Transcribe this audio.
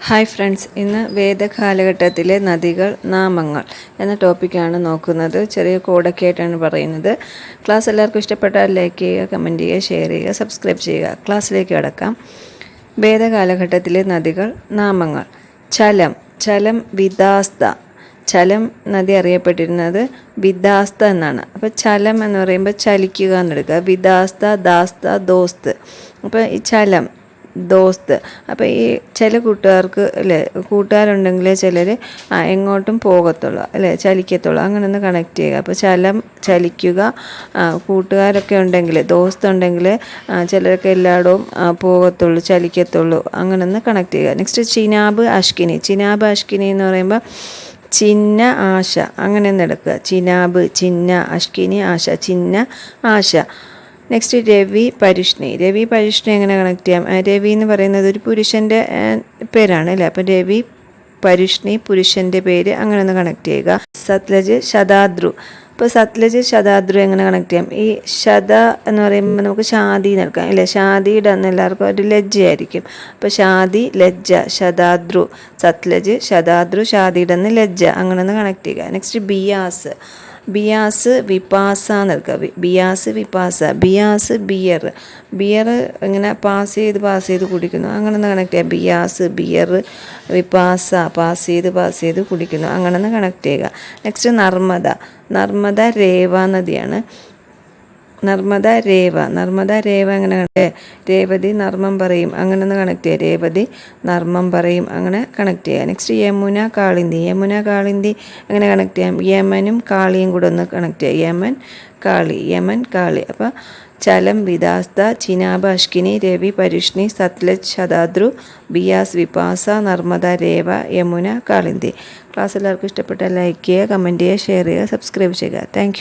Hi friends ഇന്ന് വേദകാലഘട്ടത്തിലെ നദികൾ നാമങ്ങൾ എന്ന ടോപ്പിക്കാണ് നോക്കുന്നത്. ചെറിയ കോഡൊക്കെ ആയിട്ടാണ് പറയുന്നത്. ക്ലാസ് എല്ലാവർക്കും ഇഷ്ടപ്പെട്ടാൽ ലൈക്ക് ചെയ്യുക കമന്റ് ചെയ്യുക ഷെയർ ചെയ്യുക സബ്സ്ക്രൈബ് ചെയ്യുക. ക്ലാസ്സിലേക്ക് കടക്കാം. വേദകാലഘട്ടത്തിലെ നദികൾ നാമങ്ങൾ. ചലം ചലം വിദാസ്ത. ചലം നദി അറിയപ്പെട്ടിരുന്നത് വിദാസ്ത എന്നാണ്. അപ്പോൾ ചലം എന്ന് പറയുമ്പോൾ ചലിക്കുക എന്നെടുക്കുക വിദാസ്ത ദാസ്ത ദോസ്ത്. അപ്പോൾ ഈ ചലം ദോസ്ത്. അപ്പോൾ ഈ ചില കൂട്ടുകാർക്ക് അല്ലേ കൂട്ടുകാരുണ്ടെങ്കിൽ ചിലർ എങ്ങോട്ടും പോകത്തുള്ളൂ അല്ലേ ചലിക്കത്തുള്ളൂ അങ്ങനെ ഒന്ന് കണക്ട് ചെയ്യുക. അപ്പോൾ ചലം ചലിക്കുക കൂട്ടുകാരൊക്കെ ഉണ്ടെങ്കിൽ ദോസ്ത് ഉണ്ടെങ്കിൽ ചിലരൊക്കെ എല്ലായിടവും പോകത്തുള്ളൂ ചലിക്കത്തുള്ളൂ അങ്ങനെ ഒന്ന് കണക്ട് ചെയ്യുക. നെക്സ്റ്റ് ചിനാബ് അഷ്കിനി. ചിനാബ് അഷ്കിനി എന്ന് പറയുമ്പോൾ ചിന്ന ആശ അങ്ങനെ ഒന്ന് എടുക്കുക. ചിനാബ് ചിന്ന അഷ്കിനി ആശ ചിന്ന ആശ. നെക്സ്റ്റ് രവി പരിഷ്ണി. രവി പരിഷ്ണി എങ്ങനെ കണക്ട് ചെയ്യാം? രവി എന്ന് പറയുന്നത് ഒരു പുരുഷന്റെ പേരാണ് അല്ലേ? അപ്പം രവി പരിഷ്ണി പുരുഷന്റെ പേര് അങ്ങനെ ഒന്ന് കണക്ട് ചെയ്യുക. സത്ലജ് ശതാദ്രു. ഇപ്പോൾ സത്ലജ് ശതാദ്രു എങ്ങനെ കണക്ട് ചെയ്യാം? ഈ ശത എന്ന് പറയുമ്പോൾ നമുക്ക് ഷാദി നൽകാം അല്ലേ? ഷാദിയുടെ അന്ന് എല്ലാവർക്കും ഒരു ലജ്ജയായിരിക്കും അപ്പോൾ ഷാദി ലജ്ജ ശതാദ്രു. സത്ലജ് ശതാദ്രു ഷാദിയുടെ അന്ന് ലജ്ജ. അങ്ങനെ ഒന്ന് കണക്ട് ചെയ്യുക. നെക്സ്റ്റ് ബിയാസ്. ബിയാസ് വിപാസ എന്നൊക്കെ ബിയാസ് വിപാസ ബിയാസ് ബിയർ. ബിയർ ഇങ്ങനെ പാസ് ചെയ്ത് പാസ് ചെയ്ത് കുടിക്കുന്നു. അങ്ങനെ ഒന്ന് കണക്ട് ചെയ്യുക ബിയാസ് ബിയർ വിപാസ പാസ് ചെയ്ത് പാസ് ചെയ്ത് കുടിക്കുന്നു. അങ്ങനെ ഒന്ന് കണക്ട് ചെയ്യുക. നെക്സ്റ്റ് നർമ്മദ. നർമ്മദ രേവ നദിയാണ്. നർമ്മദ രേവ. നർമ്മദ രേവ അങ്ങനെ കണക്ട് രേവതി നർമ്മം പറയും. അങ്ങനെ ഒന്ന് കണക്ട് ചെയ്യുക രേവതി നർമ്മം പറയും. അങ്ങനെ കണക്ട് ചെയ്യുക നെക്സ്റ്റ് യമുന കാളിന്തി. യമുന കാളിന്തി അങ്ങനെ കണക്ട് ചെയ്യാം? യമനും കാളിയും കൂടെ ഒന്ന് കണക്ട് ചെയ്യുക യമൻ കാളി. യമൻ കാളി. അപ്പോൾ ചലം വിദാസ്ത ചിനാബ അഷ്കിനി രവി പരുഷ്ണി സത്ലജ് ശതാദ്രു ബിയാസ് വിപാസ നർമ്മദ രേവ യമുന കാളിന്തി. ക്ലാസ് എല്ലാവർക്കും ഇഷ്ടപ്പെട്ട ലൈക്ക് ചെയ്യുക കമന്റ് ചെയ്യുക ഷെയർ ചെയ്യുക സബ്സ്ക്രൈബ് ചെയ്യുക. താങ്ക്